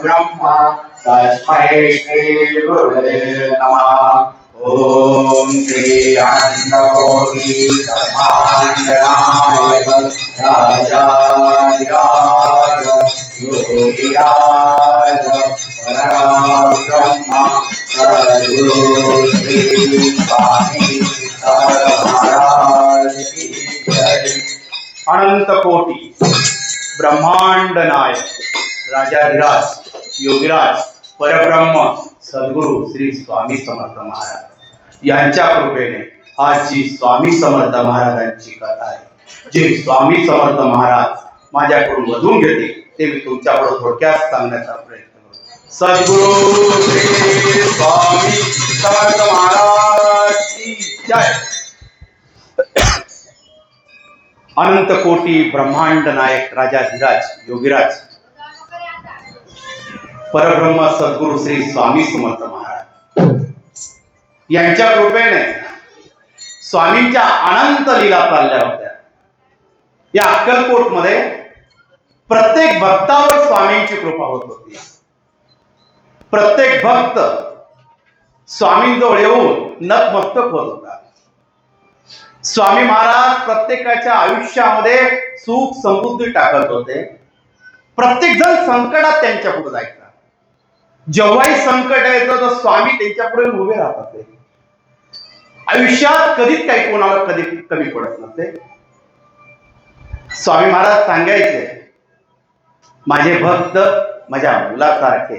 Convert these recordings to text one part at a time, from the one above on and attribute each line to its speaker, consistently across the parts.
Speaker 1: ब्रह्मा तस्मै श्री नमः ॐ सद्गुरु महाराज की
Speaker 2: अनंत कोटी ब्रह्मांड नायक राजाधिराज योगीराज परब्रह्म सद्गुरु श्री स्वामी समर्थ महाराज. यांच्या कृपेने आज स्वामी समर्थ महाराजांची कथा आहे. जे स्वामी समर्थ महाराज माझ्याकडून वधून घेते ते मी तुमच्याकडे थोडक्यात सांगण्याचा प्रयत्न करतो सद्गुरु श्री स्वामी समर्थ महाराज जय. अनंत कोटी ब्रह्मांड नायक राजाधिराज योगीराज परब्रह्म सद्गुरु श्री स्वामी समर्थ महाराज. यांच्या कृपेने स्वामींच्या अनंत लीला चालल्या होत्या. या अक्कलकोटमध्ये प्रत्येक भक्तावर स्वामींची कृपा होत होती. प्रत्येक भक्त स्वामींजवळ येऊन नतमस्तक होत होता. स्वामी महाराज प्रत्येकाच्या आयुष्यामध्ये सुख समृद्धी टाकत होते. प्रत्येक जण संकटात त्यांच्या पुढे जायचं. जेव्हाही संकट यायचं तर स्वामी त्यांच्या पुढे उभे राहत होते आयुष्यात कधीच काही कोणाला कधी कमी पडत नसते. स्वामी महाराज सांगायचे माझे भक्त माझ्या मुलासारखे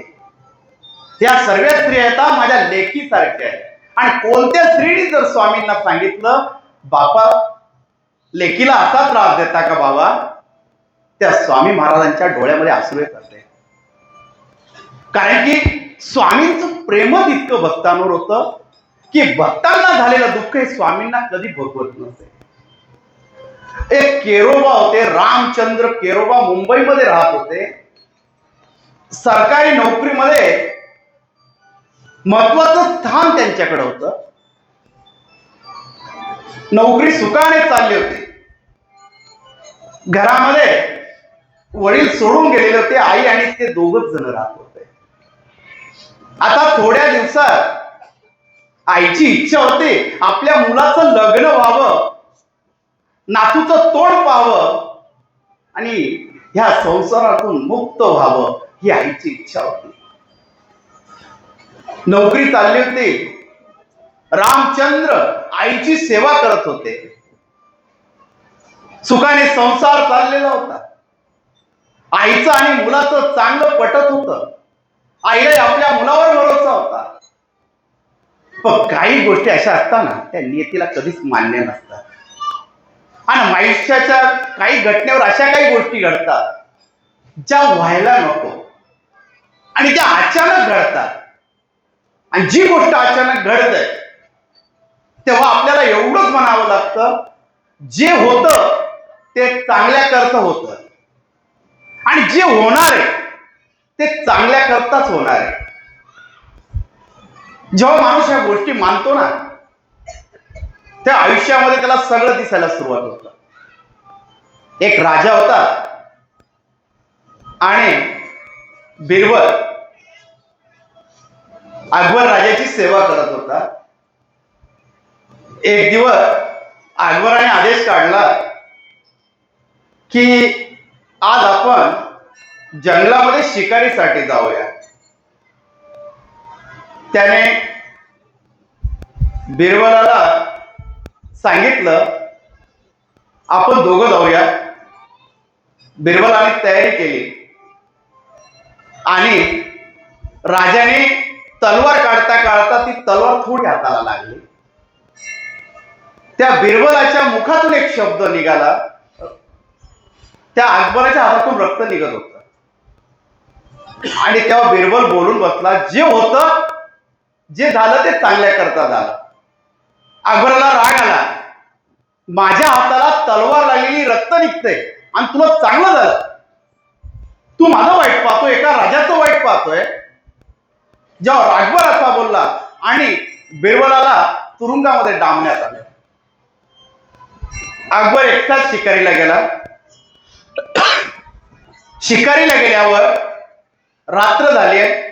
Speaker 2: त्या सर्व स्त्रिया माझ्या लेखीसारख्या आहेत. आणि कोणत्या स्त्रीने जर स्वामींना सांगितलं बापा लेकीला असा त्रास देता का बाबा? त्या स्वामी महाराजांच्या डोळ्यामध्ये आसरू येत असते कारण की स्वामींचं प्रेमच इतकं भक्तांवर होतं की भक्तांना झालेलं दुःख हे स्वामींना कधी भोगवत नसते एक केरोबा होते रामचंद्र केरोबा मुंबईमध्ये राहत होते. सरकारी नोकरीमध्ये महत्वाचं स्थान त्यांच्याकडे होतं. नोकरी सुखाने चालली होती. घरामध्ये वडील सोडून गेलेले होते आई आणि ते दोघच जण राहत होते. आता थोड्या दिवसात आईची इच्छा होते आपल्या मुलाचं लग्न व्हावं नातूचं तोंड पाहावं आणि ह्या संसारातून मुक्त व्हावं ही आईची इच्छा होती. नोकरी चालली होती. रामचंद्र आईची सेवा करत होते. सुखाने संसार चाललेला होता. आईचं आणि मुलाचं चांगलं पटत होतं. आईला आपल्या मुलावर भरोसा होता. पण काही गोष्टी अशा असताना त्या नियतीला कधीच मान्य नसतात. आणि आयुष्याच्या काही घटनेवर अशा काही गोष्टी घडतात ज्या व्हायला नको आणि त्या अचानक घडतात. आणि जी गोष्ट अचानक घडते तेव्हा आपल्याला एवढंच म्हणावं लागतं जे होतं ते चांगल्या करता होतं. आणि जे होणार आहे ते चांगल्या करताच होणार आहे. जेव्हा माणूस या गोष्टी मानतो ना त्या आयुष्यामध्ये त्याला सगळं दिसायला सुरुवात होत. एक राजा होता. आणि बिरबल अकबर राजाची सेवा करत होता. एक दिवस अकबराने आदेश काढला की आज आपण जंगलामध्ये शिकारीसाठी जाऊया. त्याने बिरबलाला सांगितलं आपण दोघं जाऊया. बिरबलाने तयारी केली. आणि राजाने तलवार काढता काढता ती तलवार थोडी हाताला लागली. त्या बिरबलाच्या मुखातून एक शब्द निघाला. त्या अकबराच्या हातातून रक्त निघत होत. आणि तेव्हा बिरबल बोलून बसला जे होतं जे झालं ते चांगल्या करता झालं. अकबराला राग आला. माझ्या हाताला तलवार लागलेली रक्त निघते आणि तुला चांगलं झालं. तू माझं वाईट पाहतोय एका राजाचं वाईट पाहतोय. जेव्हा राजभर असा बोलला आणि बिरबलाला तुरुंगामध्ये डांबण्यात आलं. अकबर एकटाच शिकारीला गेला. शिकारीला गेल्यावर रात्र झाली आहे.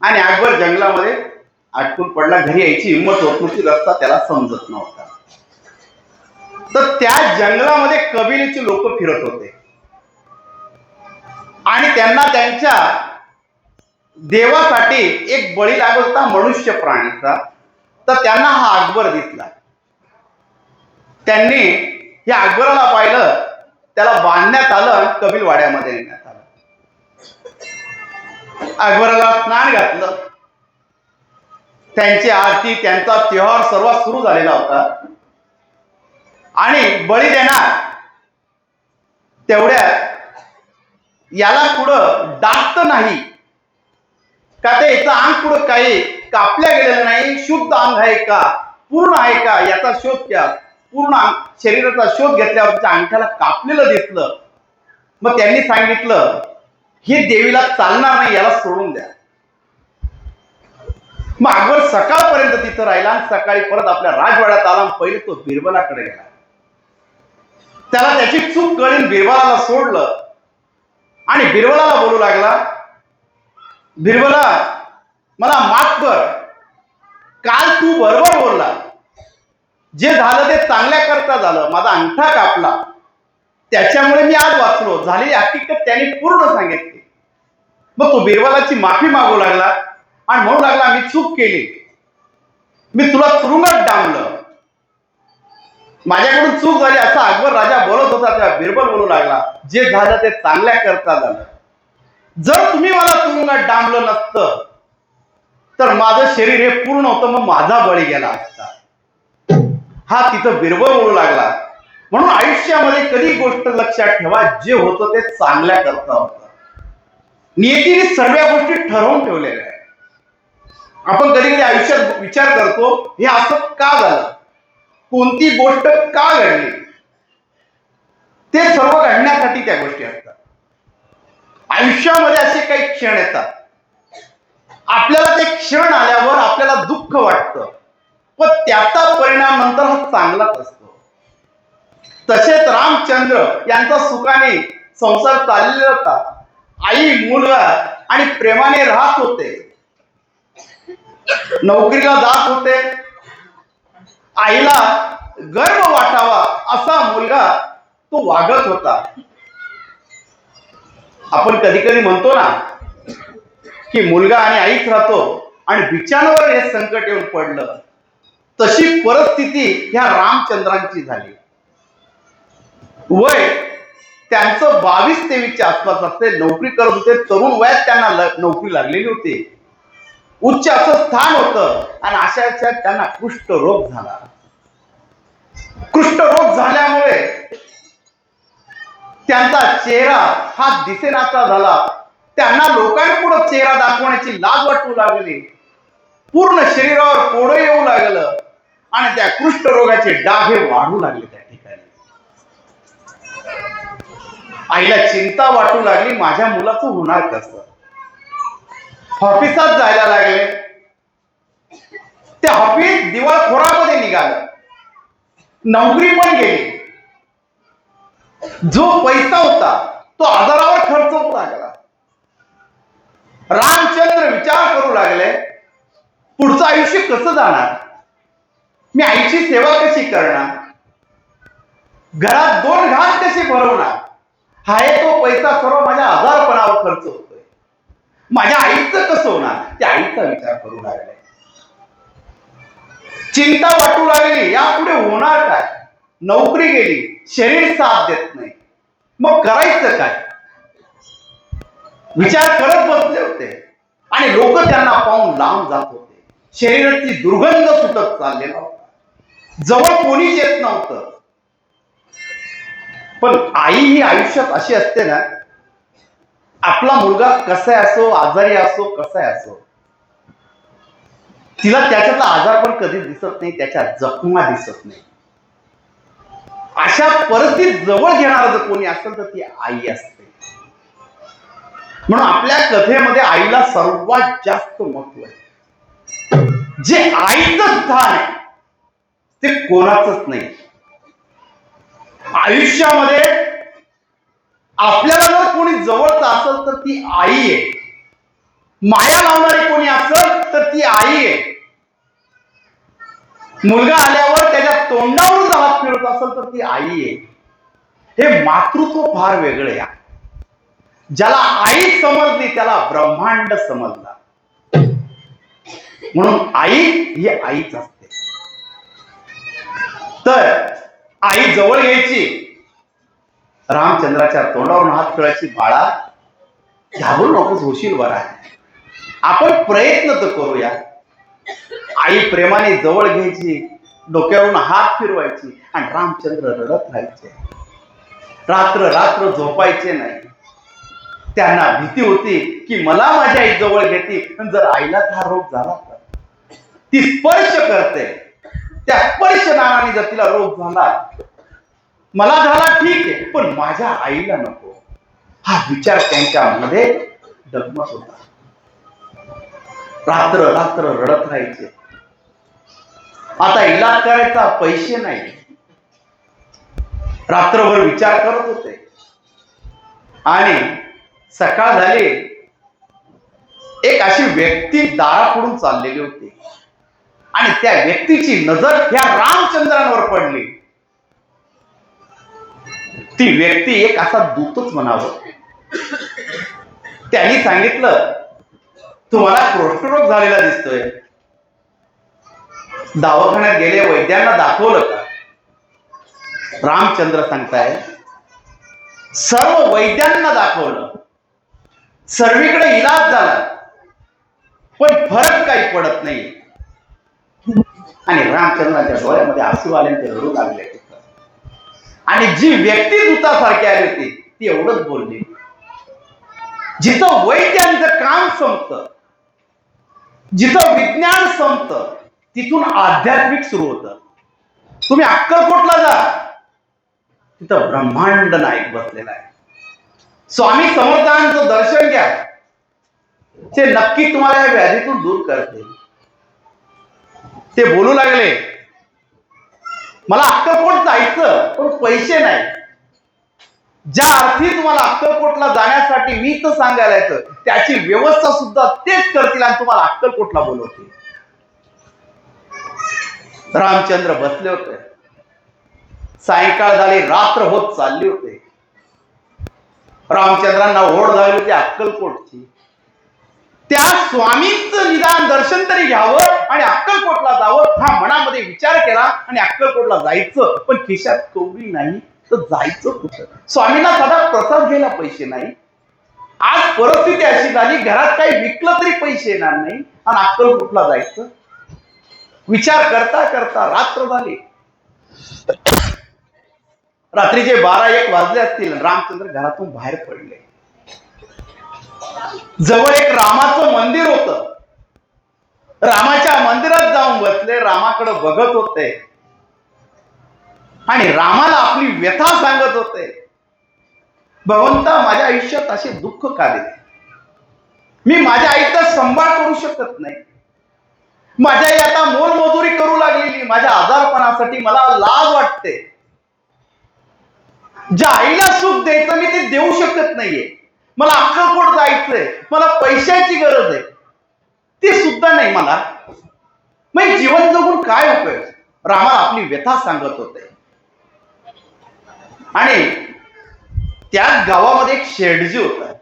Speaker 2: आणि अकबर जंगलामध्ये आटकून पडला. घरी यायची हिंमत होत नव्हती रस्ता त्याला समजत नव्हता. तर त्या जंगलामध्ये कबिलेचे लोक फिरत होते. आणि त्यांना त्यांच्या देवासाठी एक बळी लागत होता मनुष्य प्राणीचा. तर त्यांना हा अकबर दिसला. त्यांनी या अकबराला पाहिलं त्याला बांधण्यात आलं आणि वाड्यामध्ये नेण्यात आलं. अकबराला स्नान घातलं. त्यांची आरती त्यांचा त्योहार सर्व सुरू झालेला होता. आणि बळी देणार तेवढ्या याला पुढं डाकत नाही. का ते याचं अंग पुढं काही कापल्या गेलेलं नाही शुद्ध अंग आहे का पूर्ण आहे का याचा शोध घ्या. पूर्ण शरीराचा शोध घेतल्यावर त्याच्या अंगठ्याला कापलेलं दिसलं. मग त्यांनी सांगितलं हे देवीला चालणार नाही याला सोडून द्या. मग अकबर सकाळपर्यंत तिथं राहिला आणि सकाळी परत आपल्या राजवाड्यात आला पहिले तो बिरबलाकडे गेला. त्याला त्याची चूक कळून बिरबलाला सोडलं. आणि बिरबलाला बोलू लागला बिरबला मला माफ कर. काल तू बरोबर बोलला. जे झालं ते चांगल्या करता झालं. माझा अंगठा कापला. त्याच्यामुळे मी आज वाचलो. झालेली हकीकत त्याने पूर्ण सांगितलं. मग तो बिरबलाची माफी मागू लागला आणि म्हणू लागला मी चूक केली. मी तुला तुरुंगात डांबलं. माझ्याकडून चूक झाली असा अकबर राजा बोलत होता तेव्हा बिरबल बोलू लागला जे झालं ते चांगल्या करता झालं. जर तुम्ही मला तुरुंगात डांबलं नसतं तर माझं शरीर हे पूर्ण होतं मग माझा बळी गेला असता. हा तिथं बिरबल बोलू लागला. म्हणून आयुष्यामध्ये कधी गोष्ट लक्षात ठेवा जे होतं ते चांगल्या करता होतं. नियतीने सर्व गोष्टी ठरवून ठेवलेल्या आहेत. आपण कधी कधी आयुष्यात विचार करतो हे असं का झालं? कोणती गोष्ट का घडली? ते सर्व घडण्यासाठी त्या गोष्टी असतात. आयुष्यामध्ये असे काही क्षण येतात. आपल्याला ते क्षण आल्यावर आपल्याला दुःख वाटतं. पण त्याचा परिणाम नंतर हा चांगलाच असतो. तसेच रामचंद्र यांचा सुखाने संसार चाललेला होता. आई मुलगा आणि प्रेमाने राहत होते. नोकरीला जात होते. आईला गर्व वाटावा असा मुलगा तो वागत होता. आपण कधी कधी म्हणतो ना की मुलगा आणि आईच राहतो आणि बिचारावर हे संकट येऊन पडलं. तशी परिस्थिती ह्या रामचंद्रांची झाली. वय त्यांचं बावीस तेवीसच्या आसपास असते. नोकरी करत होते. तरुण वयात त्यांना नोकरी लागलेली होती. उच्च असं स्थान होतं. आणि अशा त्यांना कुष्ठरोग झाला. कुष्ठरोग झाल्यामुळे त्यांचा चेहरा हा दिसेनासा झाला. त्यांना लोकांपुढे चेहरा दाखवण्याची लाज वाटू लागली. पूर्ण शरीरावर कोडं येऊ लागलं. आणि त्या कुष्ठरोगाचे डाग हे वाढू लागले. आईला चिंता वाटू लागली माझ्या मुलाचं होणार कसं ऑफिसात जायला लागले. ते ऑफिस दिवाळखोरामध्ये निघालं. नोकरी पण गेली. जो पैसा होता तो आजारावर खर्च होऊ लागला. रामचंद्र विचार करू लागले पुढचं आयुष्य कसं जाणार? मी आईची सेवा कशी करणार? घरात दोन घास कशी भरवणार? हाय तो पैसा सर्व माझ्या आजारपणावर खर्च होतोय. माझ्या आईचं कसं होणार? त्या आईचा विचार करू लागले. चिंता वाटू लागली यापुढे होणार काय? नोकरी गेली शरीर साथ देत नाही. मग करायचं काय? विचार करत बसले होते. आणि लोक त्यांना पाहून लांब जात होते. शरीराची दुर्गंध सुटत चाललेला होता. जवळ कोणीच येत नव्हतं. पण आई ही आयुष्यात अशी असते ना आपला मुलगा कसा असो आजारी असो कसा असो तिला त्याच्यातला आजार पण कधी दिसत नाही त्याच्या जखमा दिसत नाही. अशा परिस्थितीत जवळ घेणार जर कोणी असेल तर ती आई असते. म्हणून आपल्या कथेमध्ये आईला सर्वात जास्त महत्त्व आहे. जे आईचं स्थान आहे ते कोणाचंच नाही. आयुष्यामध्ये आपल्याला जर कोणी जवळच असेल तर ती आई आहे. माया लावणारी कोणी असेल तर ती आई आहे. मुलगा आल्यावर त्याच्या तोंडावर हात फिरत असेल तर ती आई आहे. हे मातृत्व फार वेगळे आहे. ज्याला आई समजली त्याला ब्रह्मांड समजला. म्हणून आई ही आईच असते. तर आई जवळ यायची रामचंद्राच्या तोंडावरून हात फिरायची बाळा घ्यावं नकोच होशील बरा. आपण प्रयत्न तर करूया. आई प्रेमाने जवळ घ्यायची डोक्यावरून हात फिरवायची आणि रामचंद्र रडत राहायचे. रात्र रात्र झोपायचे नाही. त्यांना भीती होती की मला माझी आई जवळ घेते पण जर आईला हा रोग झाला तर. ती स्पर्श करते. त्या स्पर्श नावाने जर तिला रोग झाला मला झाला ठीक आहे पण माझ्या आईला नको. हा विचार त्यांच्यामध्ये डगमत होता. रात्र रात्र रडत राहायचे. आता इलाज करायचा पैसे नाही. रात्रभर विचार करत होते. आणि सकाळ झाली. एक अशी व्यक्ती दारापुढून चाललेली होती. आणि त्या व्यक्तीची नजर ह्या रामचंद्रांवर पडली. ती व्यक्ती एक असा दूतच म्हणावं. त्यांनी सांगितलं तुम्हाला कुष्ठरोग झालेला दिसतोय. दवाखान्यात गेले वैद्यांना दाखवलं का? रामचंद्र सांगताय सर्व वैद्यांना दाखवलं. सर्वीकडे इलाज झाला. पण फरक काही पडत नाही. आणि रामचंद्राच्या डोळ्यामध्ये आसू आले ते रडू लागले. आणि जी व्यक्ती दूतासारखी आली होती ती एवढंच बोलली. जिथं वैद्यांचं काम संपत जिथं विज्ञान संपत तिथून आध्यात्मिक सुरू होतं. तुम्ही अक्कलकोटला जा. तिथं ब्रह्मांड नायक बसलेला आहे. स्वामी समर्थांचं दर्शन घ्या. ते नक्की तुम्हाला या व्याधीतून दूर करते ते बोलू लागले. मला अक्कलकोट जायचं पण पैसे नाही. ज्या अर्थी तुम्हाला अक्कलकोटला जाण्यासाठी मी तर सांगायला येतं त्याची व्यवस्था सुद्धा तेच करतील आणि तुम्हाला अक्कलकोटला बोलवतील. रामचंद्र बसले होते. सायंकाळ झाली रात्र होत चालली होते. रामचंद्रांना ओढ झाली होती अक्कलकोटची. त्या स्वामींचं निदान दर्शन तरी घ्यावं आणि अक्कलकोटला जावं हा मनामध्ये विचार केला आणि अक्कलकोटला जायचं. पण खिशात कवडी नाही तर जायचं कुठं? स्वामींना साधा प्रसाद घ्यायला पैसे नाही. आज परिस्थिती अशी झाली घरात काही विकलं तरी पैसे येणार नाही आणि अक्कलकोटला जायचं. विचार करता करता रात्र झाली. रात्रीचे बारा एक वाजले असतील रामचंद्र घरातून बाहेर पडले. जवळ एक रामाचं मंदिर होत. रामाच्या मंदिरात जाऊन बसले रामाकडे बघत होते. आणि रामाला आपली व्यथा सांगत होते. भगवंता माझ्या आयुष्यात असे दुःख का देते? मी माझ्या आईचा संभाळ करू शकत नाही. माझ्या आई आता मोलमजुरी करू लागलेली. माझ्या आजारपणासाठी मला लाज वाटते. ज्या आईला सुख द्यायचं मी ते देऊ शकत नाहीये. मला अक्कलकोट जायचंय? मला पैशाची गरज आहे. ते सुद्धा नाही मला. मग जीवन जगून काय उपयोग? रामा आपली व्यथा सांगत होते. आणि त्याच गावामध्ये एक शेडजी होता.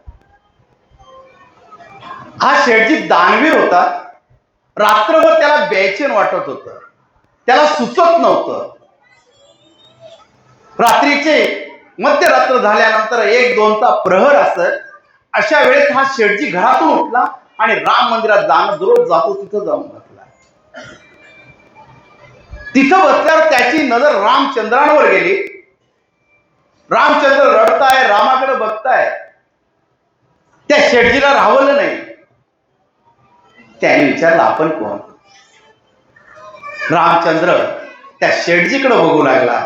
Speaker 2: हा शेडजी दानवीर होता. रात्रभर त्याला बेचेन वाटत होत. त्याला सुचत नव्हतं. रात्रीचे मध्यरात्र झाल्यानंतर एक दोनचा प्रहर असत. अशा वेळेस हा शेठजी घरातून उठला आणि राम मंदिरात जाणं दररोज जातो तिथं जाऊन बसला. तिथं बसल्यावर त्याची नजर रामचंद्रांवर गेली. रामचंद्र रडताय रामाकडे बघताय. त्या शेठजीला राहवलं नाही. त्याने विचारलं आपण कोण? रामचंद्र त्या शेठजीकडे बघू लागला.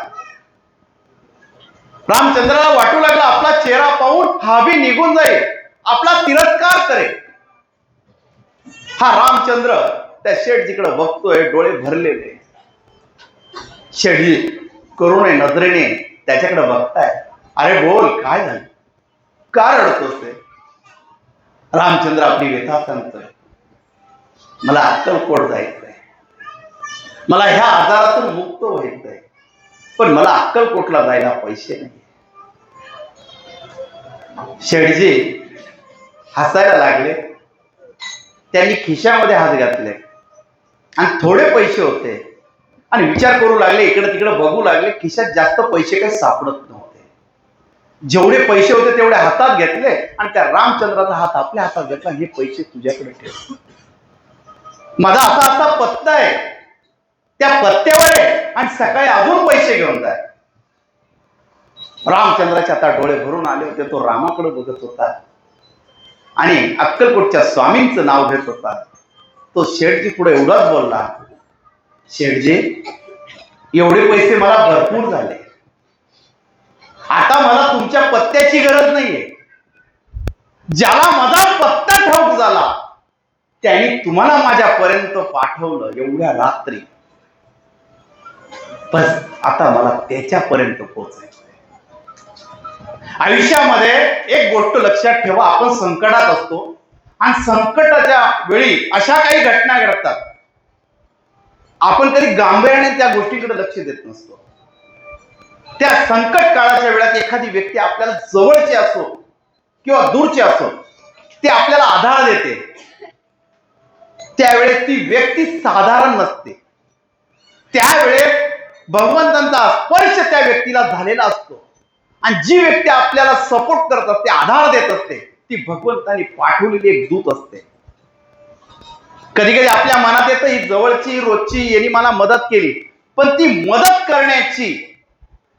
Speaker 2: रामचंद्राला वाटू लागला आपला चेहरा पाहून हा बी निघून जाईल. आपला तिरस्कार करेल. हा रामचंद्र त्या शेठजीकडे बघतोय डोळे भरलेले. शेठजी करुणे नजरेने त्याच्याकडे बघताय. अरे बोल काय झालं? का रडतोस ते रामचंद्र आपली व्यथा सांगतोय. मला अक्कलकोट जायचंय. मला ह्या आजारातून मुक्त व्हायचंय. पण मला अक्कलकोटला जायला पैसे नाही शेठजी हसायला लागले. त्यांनी खिशामध्ये हात घातले. आणि थोडे पैसे होते. आणि विचार करू लागले इकडे तिकडे बघू लागले खिशात जास्त पैसे काही सापडत नव्हते. जेवढे पैसे होते तेवढे हातात घेतले आणि त्या रामचंद्राचा हात आपल्या हातात घेतला हे पैसे तुझ्याकडे ठेव. माझा असा असा पत्ता आहे. त्या पत्त्यावर आहे आणि सकाळी अजून पैसे घेऊन जाय. रामचंद्राचे आता डोळे भरून आले होते तो रामाकडे बघत होता. आणि अक्कलकोटच्या स्वामींचं नाव घेत होता. तो शेठजी पुढे एवढाच बोलला शेठजी एवढे पैसे मला भरपूर झाले. आता मला तुमच्या पत्त्याची गरज नाहीये. ज्याला माझा पत्ता ठाऊक झाला त्याने तुम्हाला माझ्यापर्यंत पाठवलं एवढ्या रात्री. बस आता मला त्याच्यापर्यंत पोहोचायचं आयुष्यामध्ये एक गोष्ट लक्षात ठेवा आपण संकटात असतो. आणि संकटाच्या वेळी अशा काही घटना घडतात. आपण कधी गांभीर्याने त्या गोष्टीकडे लक्ष देत नसतो. त्या संकट काळाच्या वेळात एखादी व्यक्ती आपल्याला जवळची असो किंवा दूरची असो ते आपल्याला आधार देते. त्यावेळेस ती व्यक्ती साधारण नसते. त्यावेळेस भगवंतांचा स्पर्श त्या व्यक्तीला झालेला असतो. आणि जी व्यक्ती आपल्याला सपोर्ट करत असते आधार देत असते ती भगवंतानी पाठवलेली एक दूत असते. कधी कधी आपल्या मनात येतं ही जवळची रोजची यांनी मला मदत केली. पण ती मदत करण्याची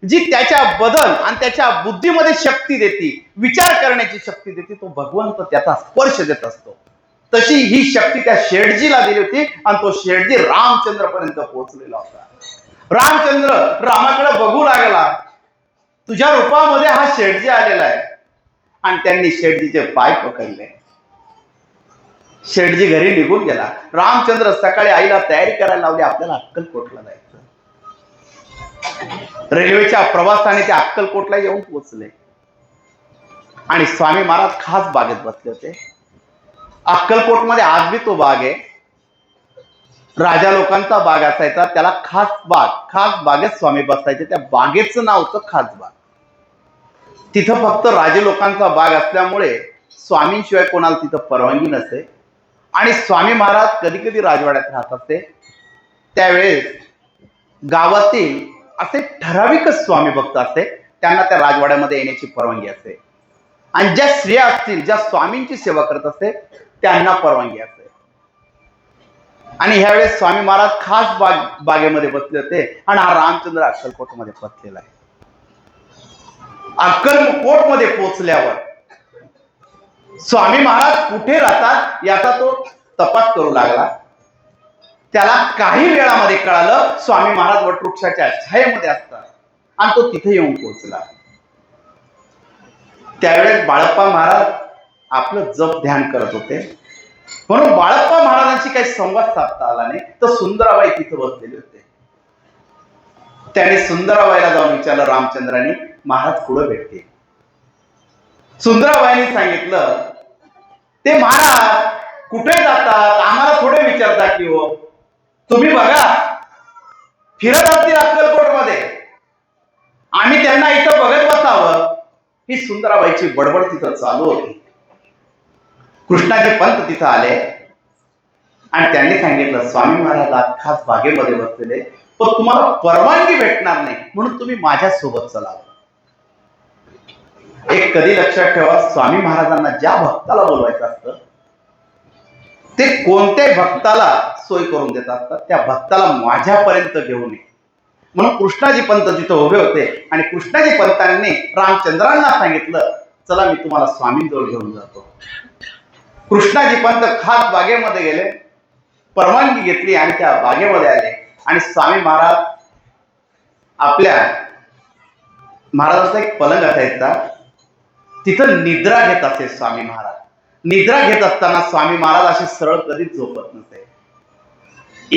Speaker 2: जी त्याच्या बदल आणि त्याच्या बुद्धीमध्ये शक्ती देते विचार करण्याची शक्ती देते तो भगवंत त्याचा स्पर्श देत असतो. तशी ही शक्ती त्या शेठजीला दिली होती आणि तो शेठजी रामचंद्र पर्यंत पोहोचलेला होता. रामचंद्र रामाकडे बघू लागला. तुझ्या रूपामध्ये हा शेठजी आलेला आहे. आणि त्यांनी शेठजीचे पाय पकडले. शेठजी घरी निघून गेला. रामचंद्र सकाळी आईला तयारी करायला लावली. आपल्याला अक्कलकोटला जायचं. रेल्वेच्या प्रवासाने ते अक्कलकोटला येऊन पोहोचले. आणि स्वामी महाराज खास बागेत बसले होते. अक्कलकोटमध्ये आज बी तो बाग आहे. राजा लोकांचा बाग असायचा. त्याला खास बाग खास बागेत स्वामी बसायचे. त्या बागेचं नाव होतं खास बाग. तिथं फक्त राजे लोकांचा बाग असल्यामुळे स्वामींशिवाय कोणाला तिथं परवानगी नसते. आणि स्वामी महाराज कधी कधी राजवाड्यात राहत असते. त्यावेळेस गावातील असे ठराविकच स्वामी भक्त असते. त्यांना त्या राजवाड्यामध्ये येण्याची परवानगी असते. आणि ज्या स्त्रिया असतील ज्या स्वामींची सेवा करत असते त्यांना परवानगी असते. आणि ह्यावेळेस स्वामी महाराज खास बाग बागेमध्ये बसले होते. आणि हा रामचंद्र अक्कलकोटमध्ये बसलेला आहे. अक्कलकोटमध्ये पोचल्यावर स्वामी महाराज कुठे राहतात याचा तो तपास करू लागला. त्याला काही वेळामध्ये कळालं स्वामी महाराज वटवृक्षाच्या छायेमध्ये असतात आणि तो तिथे येऊन पोहोचला. त्यावेळेस बाळप्पा महाराज आपलं जप ध्यान करत होते. म्हणून बाळप्पा महाराजांशी काही संवाद साधता आला नाही. तर सुंदराबाई तिथे बसलेले होते. त्याने सुंदराबाईला जाऊन विचारलं रामचंद्राने महाराज पुढे भेटते सुंदराबाईंनी सांगितलं ते महाराज कुठे जातात? आम्हाला थोडे विचारता की हो. तुम्ही बघा फिरत असतील अक्कलकोटमध्ये आम्ही त्यांना इथं बघत बसावं. ही सुंदराबाईची बडबड तिथं चालू होती. कृष्णाचे पंत तिथं आले. आणि त्यांनी सांगितलं स्वामी महाराज आज खास बागेमध्ये बसलेले पण तुम्हाला परवानगी भेटणार नाही म्हणून तुम्ही माझ्या सोबत चलावं एक कधी लक्षात ठेवा स्वामी महाराजांना ज्या भक्ताला बोलवायचं असतं ते कोणत्याही भक्ताला सोय करून देत असतात. त्या भक्ताला माझ्यापर्यंत घेऊन ये म्हणून कृष्णाजी पंत तिथं उभे होते आणि कृष्णाजी पंतांनी रामचंद्रांना सांगितलं चला मी तुम्हाला स्वामींजवळ घेऊन जातो. कृष्णाजी पंत खास बागेमध्ये गेले परवानगी घेतली आणि त्या बागेमध्ये आले. आणि स्वामी महाराज आपल्या महाराजाचा एक पलंग असायचा तिथं निद्रा घेत असे स्वामी महाराज. निद्रा घेत असताना स्वामी महाराज असे सरळ कधीच झोपत नसे.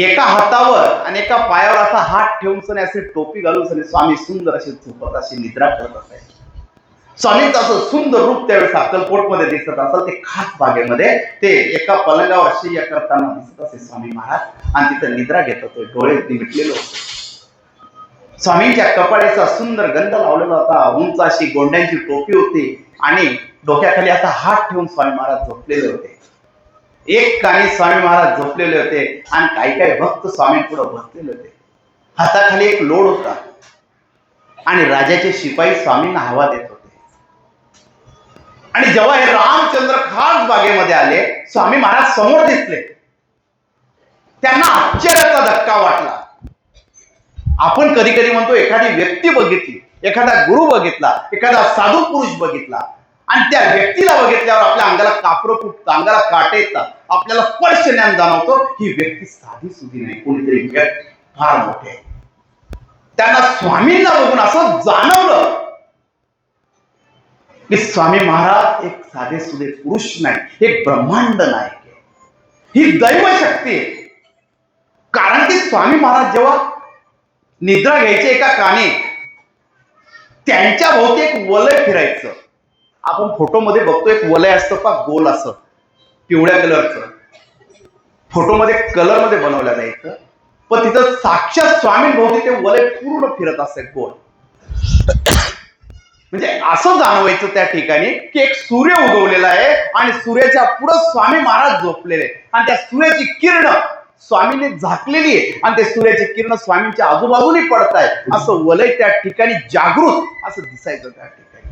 Speaker 2: एका हातावर आणि एका पायावर असा हात ठेवून सने असे टोपी घालून सने स्वामी सुंदर असे झोपत अशी निद्रा करत असायचे स्वामींचं असं सुंदर रूप त्यावेळेस अक्कलकोटमध्ये दिसत असेल ते खास बागेमध्ये ते एका पलंगावर शय्या करताना दिसत असे स्वामी महाराज. आणि तिथं निद्रा घेत होते डोळे मिटलेले होते. स्वामींच्या कपाळीचा सुंदर गंध लावलेला होता उंच अशी गोंड्यांची टोपी होती. आणि डोक्याखाली असा हात ठेवून स्वामी महाराज झोपलेले होते. एक काणी स्वामी महाराज झोपलेले होते आणि काही काही भक्त स्वामी पुढे बसलेले होते. हाताखाली एक लोड होता. आणि राजाचे शिपाई स्वामींना हवा देत होते. आणि जेव्हा हे रामचंद्र खास बागेमध्ये आले स्वामी महाराज समोर दिसले. त्यांना आश्चर्याचा धक्का वाटला. आपण कधी कधी म्हणतो एखादी व्यक्ती बघितली. एखादा गुरु बघितला एखादा साधू पुरुष बघितला आणि त्या व्यक्तीला बघितल्यावर आपल्या अंगाला कापरं फुटतं अंगाला काटे येतात आपल्याला स्पर्श ज्ञान जाणवतो ही व्यक्ती साधी सुधी नाही कोणीतरी फार मोठे आहे. त्यांना स्वामींना बघून असं जाणवलं की स्वामी महाराज एक साधे सुधे पुरुष नाही एक ब्रह्मांड नायक आहे. ही दैव शक्ती आहे. कारण की स्वामी महाराज जेव्हा निद्रा घ्यायचे एका काने त्यांच्या भोवती एक वलय फिरायचं. आपण फोटोमध्ये बघतो एक वलय असतं पा गोल असं. पिवळ्या कलरचं. फोटोमध्ये कलरमध्ये बनवलं जायचं. पण तिथं साक्षात स्वामी भोवती ते वलय पूर्ण फिरत असे गोल. म्हणजे असं जाणवायचं त्या ठिकाणी की एक सूर्य उगवलेला आहे आणि सूर्याच्या पुढे स्वामी महाराज झोपलेले आणि त्या सूर्याची किरण स्वामीने झाकलेली आहे आणि ते सूर्याची किरण स्वामींच्या आजूबाजूने पडत आहे असं वलय त्या ठिकाणी जागृत असं दिसायचं त्या ठिकाणी.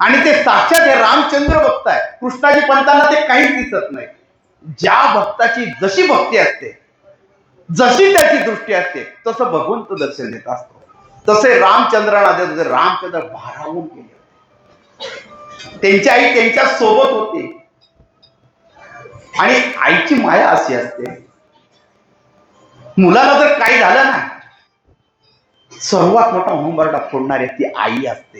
Speaker 2: आणि ते साक्षात हे रामचंद्र बघताय कृष्णाजी पंतांना ते काहीच दिसत नाही. ज्या भक्ताची जशी भक्ती असते जशी त्याची दृष्टी असते तसं भगवंत दर्शन देत असतो. तसे रामचंद्राला देत होते रामचंद्र भारावून गेले. त्यांची आई त्यांच्यासोबत होती. आणि आईची माया अशी असते मुलाला जर काही झालं ना सर्वात मोठा हुंबरडा फोडणारी ती आई असते.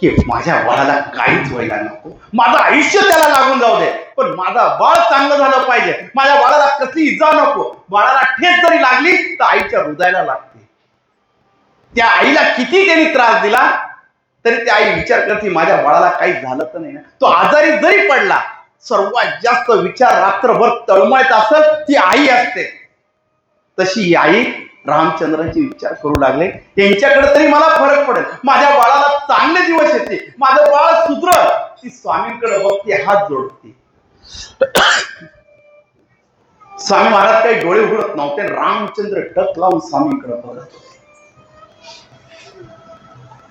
Speaker 2: की माझ्या बाळाला काहीच व्हायला नको. माझं आयुष्य त्याला लागून जाऊ दे. पण माझा बाळ चांगलं झालं पाहिजे. माझ्या बाळाला कसली इजा नको. बाळाला ठेच जरी लागली तर आईच्या हृदयाला लागते. त्या आईला किती त्यांनी त्रास दिला तरी त्या आई विचार करते माझ्या बाळाला काही झालं तर नाही ना. तो आजारी जरी पडला सर्वात जास्त विचार रात्रभर तळमळत असेल ती आई असते. तशी आई रामचंद्रांचे विचार करू लागले. त्यांच्याकडे तरी मला फरक पडेल. माझ्या बाळाला चांगले दिवस येते माझं बाळ सुद्र ती स्वामींकडे बघते हात जोडते. स्वामी महाराज काही डोळे उघडत नव्हते. रामचंद्र टक लावून स्वामींकडे बघत होते.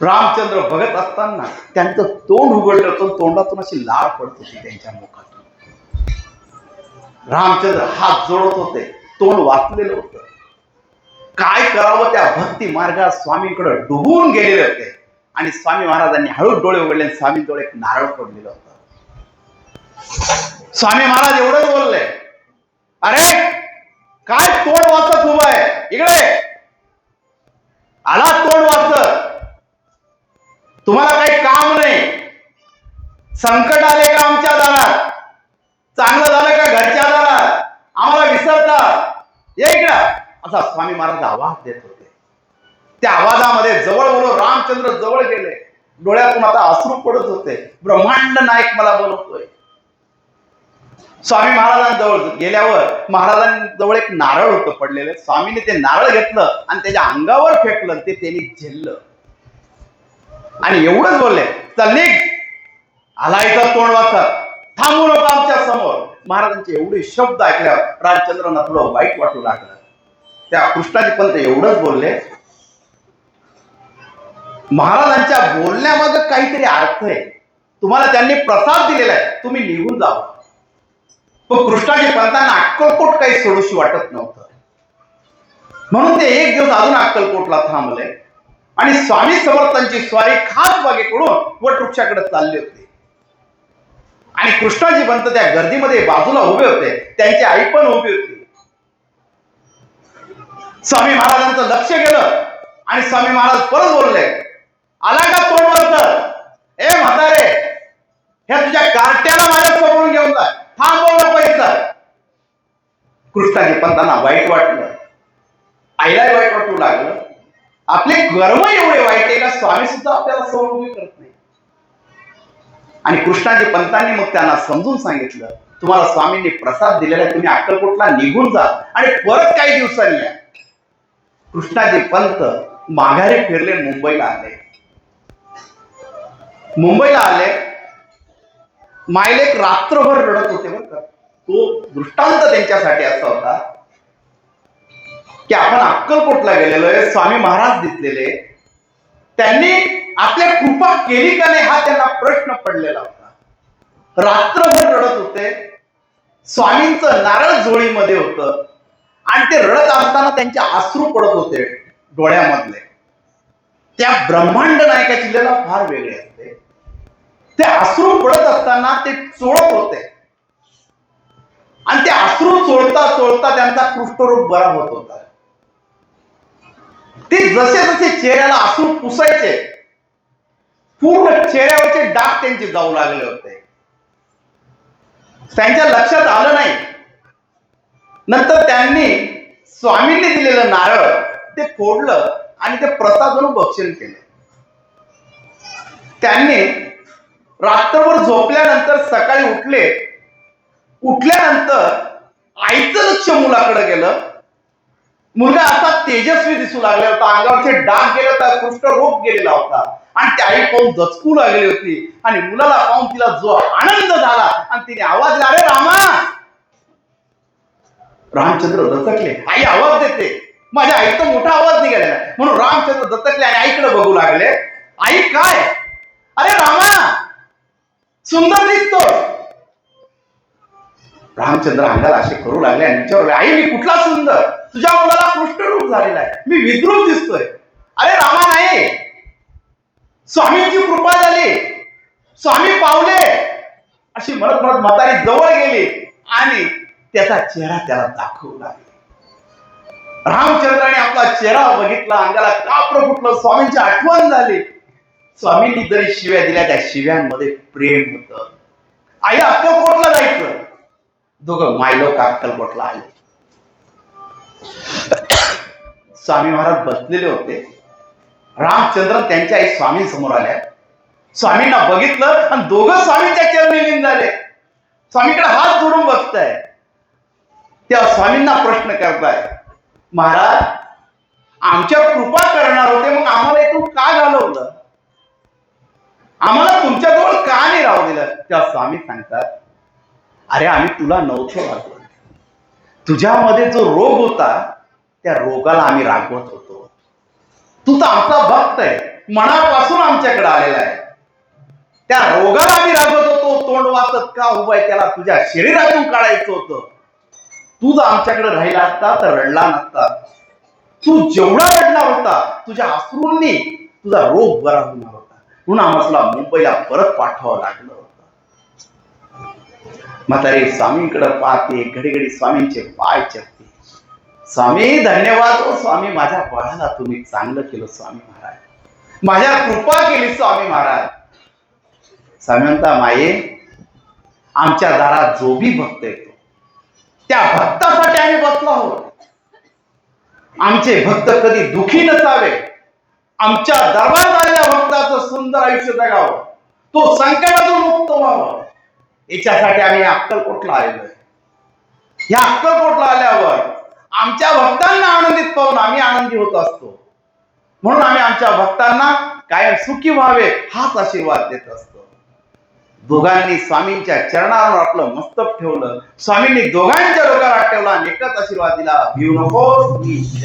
Speaker 2: रामचंद्र बघत असताना त्यांचं तोंड उघडलं होतं. तोंडातून अशी लाळ पडत होती त्यांच्या मुखातून. रामचंद्र हात जोडत होते. तोंड वाचलेलं होतं. काय करावं त्या भक्ती मार्गात स्वामींकडे डुबून गेलेले होते. आणि स्वामी महाराजांनी हळूच डोळे उघडले आणि स्वामींजवळ एक नारळ पडलेलं होतं. स्वामी महाराज एवढं बोलले. अरे काय तोंड वाचत उभं आहे? इकडे. आला तोंड वाचत. तुम्हाला काही काम नाही. संकट आले का आमच्या दारात? चांगलं झालं का घरच्या ये इकडं. असा स्वामी महाराज आवाज देत होते. त्या आवाजामध्ये जवळ बोलो रामचंद्र जवळ गेले. डोळ्यातून आता अश्रू पडत होते. ब्रह्मांड नायक मला बोलवतोय स्वामी महाराजांजवळ गेल्यावर महाराजांजवळ एक नारळ होतं पडलेलं. स्वामीने ते नारळ घेतलं आणि त्याच्या अंगावर फेकलं ते त्यांनी झेललं. आणि एवढंच बोलले चल निघ. आला इथं तोंड वाचत थांबू नको आमच्यासमोर. महाराजांचे एवढे शब्द ऐकल्यावर रामचंद्रांना थोडं वाईट वाटू लागलं. त्या कृष्णाजी पंत एवढंच बोलले महाराजांच्या बोलण्यामागे काहीतरी अर्थ आहे. तुम्हाला त्यांनी प्रसाद दिलेला आहे. तुम्ही निघून जावं. पण कृष्णाजी पंतांना अक्कलकोट काही सोडूशी वाटत नव्हतं. म्हणून ते एक दिवस अजून अक्कलकोटला थांबले आणि स्वामी समर्थांची स्वारी खास बागेकडून वटवृक्षाकडे चालली होती. आणि कृष्णाजी पंत त्या गर्दीमध्ये बाजूला उभे होते. त्यांची आई पण उभी होती. स्वामी महाराजांचं लक्ष गेलं आणि स्वामी महाराज परत बोलले आला का तोंडवर ए म्हातारे ह्या तुझ्या कार्ट्याला माझ्या पकडून घेऊन जा. थांबवलं पैसा. कृष्णाजी पंतांना वाईट वाटलं. आईलाही वाईट वाटू लागलं. आपले कर्म एवढे वाईट आहे का? स्वामी सुद्धा आपल्याला समोर करत नाही. आणि कृष्णाजी पंतांनी मग त्यांना समजून सांगितलं तुम्हाला स्वामींनी प्रसाद दिलेला आहे तुम्ही अक्कलकोटला निघून जा. आणि परत काही दिवसांनी या. कृष्णाजी पंत माघारी फिरले मुंबईला आले. मुंबईला आले. मायलेक रात्रभर रडत होते बरं का. तो दृष्टांत त्यांच्यासाठी असा होता की आपण अक्कलकोटला गेलेलो आहे स्वामी महाराज दिसलेले. त्यांनी आपल्या कृपा केली का नाही हा त्यांना प्रश्न पडलेला होता. रात्रभर रडत होते. स्वामींचं नारळ जोळीमध्ये होत. आणि ते रडत असताना त्यांचे आश्रू पडत होते डोळ्यामधले. त्या ब्रह्मांड नायकाची लीला फार वेगळी असते. ते आश्रू पडत असताना ते चोळत होते. आणि ते आश्रू चोळता चोळता त्यांचा कृष्ठरूप बरा होत होता. ते जसे जसे चेहऱ्याला अश्रू पुसायचे पूर्ण चेहऱ्यावरचे डाग त्यांचे जाऊ लागले होते. त्यांच्या लक्षात आलं नाही. नंतर त्यांनी स्वामींनी दिलेलं नारळ ते फोडलं आणि ते प्रसाद म्हणून भक्षण केलं. त्यांनी रात्रभर झोपल्यानंतर सकाळी उठले. उठल्यानंतर आईचं लक्ष मुलाकडे गेलं. मुलगा असा तेजस्वी दिसू लागला होता अंगावरचे डाग गेले होता कुष्ठरोग गेलेला होता. आणि ती आई पाहून दचकू लागली होती. आणि मुलाला पाहून तिला जो आनंद झाला आणि तिने आवाज दिला अरे रामा! रामचंद्र दचकले. आई आवाज देते. माझ्या आईचा मोठा आवाज निघालेला म्हणून रामचंद्र दचकले आणि आईकडे बघू लागले. आई काय? अरे रामा! सुंदर दिसतो रामचंद्र अंगाला असे करू लागले आणि विचारू आई मी कुठला सुंदर? तुझ्या मुलाला कृष्णरूप झालेला आहे. मी विद्रूप दिसतोय. अरे रामा नाही. स्वामींची कृपा झाली. स्वामी पावले. अशी म्हणत म्हणत म्हातारी जवळ गेली आणि त्याचा चेहरा त्याला दाखवू लागला रामचंद्राने आपला चेहरा बघितला अंगाला काप्र फुटलं स्वामींची आठवण झाली. स्वामींनी जरी शिव्या दिल्या त्या शिव्यांमध्ये प्रेम होत. आई अक्कलकोटला जायचं. दोघं मायलोक अक्कलकोटला आले. स्वामी महाराज बसलेले होते. रामचंद्र त्यांच्या आई स्वामी समोर आल्या. स्वामींना बघितलं आणि दोघं स्वामींच्या चरणी झाले. स्वामीकडे हात जोडून बसताय. त्या स्वामींना प्रश्न करताय महाराज आमच्या कृपा करणार होते मग आम्हाला इथून का घालवलं? आम्हाला तुमच्याजवळ का नाही राहू दिलं? त्या स्वामी सांगतात अरे आम्ही तुला नव्हतो रागवत तुझ्यामध्ये जो रोग होता त्या रोगाला आम्ही रागवत होतो. तू तर आमचा भक्त आहे. मनापासून आमच्याकडे आलेला आहे. त्या रोगाला आम्ही रागवत होतो. तोंड वाचत का उभा आहे त्याला तुझ्या शरीरातून काढायचं होतं. तू जर आमच्याकडे राहिला असता तर रडला नसता. तू जेवढा रडणार होता तुझ्या अश्रूंनी तुझा रोग बरा होणार होता. म्हणून आम्हाला मुंबईला परत पाठवावं लागलं. म्हातारी स्वामींकडे पाहते घडी घडी स्वामींचे पाय चपते स्वामी धन्यवाद ओ स्वामी माझ्या बळाला तुम्ही चांगलं केलं स्वामी महाराज. माझ्या कृपा केली स्वामी महाराज. स्वामी म्हणता माये आमच्या दारात जो भी भक्त येतो त्या भक्तासाठी आम्ही बसलो आहोत. आमचे भक्त कधी दुखी नसावे. आमच्या दरबार झालेल्या भक्ताचं सुंदर आयुष्य जगावं. तो संकटातून मुक्त व्हावं. याच्यासाठी आम्ही अक्कलकोटला आलेलो आहे. ह्या अक्कलकोटला आल्यावर आमच्या भक्तांना आनंदित पाहून आम्ही आनंदी होत असतो. म्हणून आम्ही आमच्या भक्तांना कायम सुखी व्हावे हाच आशीर्वाद देत असतो. दोघांनी स्वामींच्या चरणावर आपलं मस्तक ठेवलं. स्वामींनी दोघांच्या डोक्यावर ठेवला आणि एकच आशीर्वाद दिला भिऊ नकोस मी